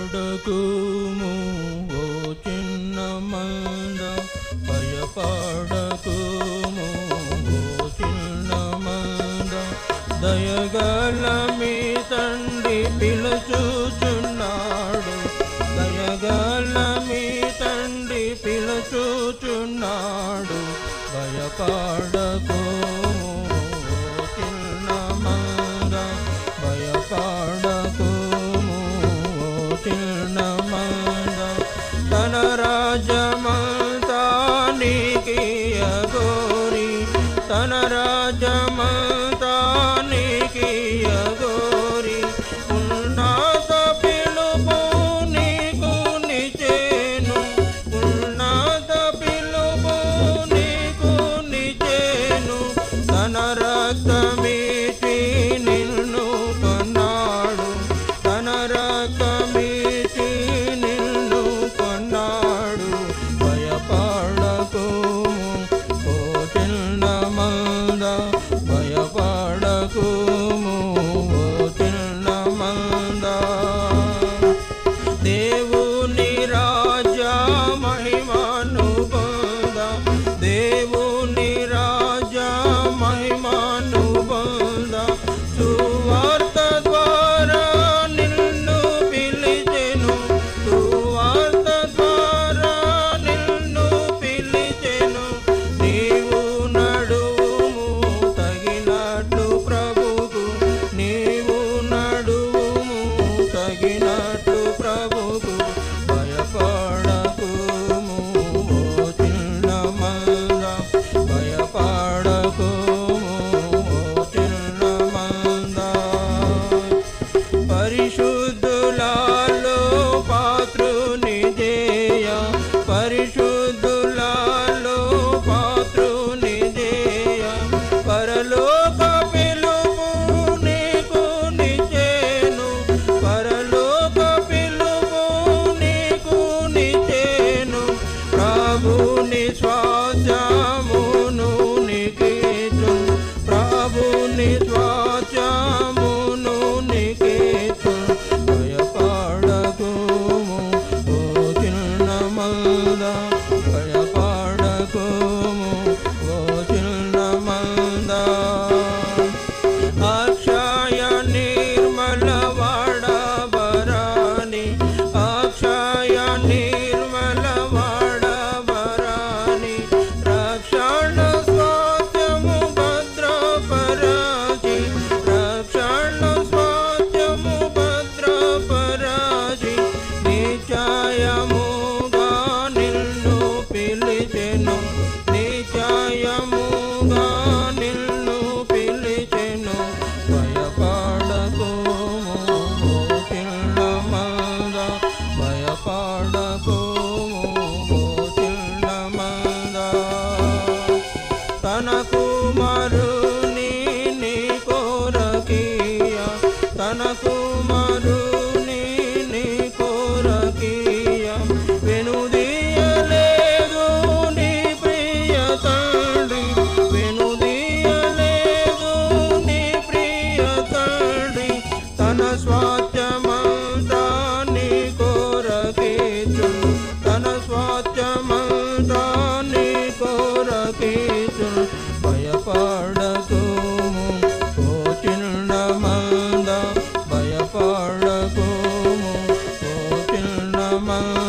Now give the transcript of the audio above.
భయపడకుము ఓ చిన్న మంద. భయపడకుము ఓ చిన్న మంద. దయగల మీ తండ్రి పిలుచుచున్నాడు. దయగల మీ తండ్రి పిలుచుచున్నాడు. భయపడకు जमा man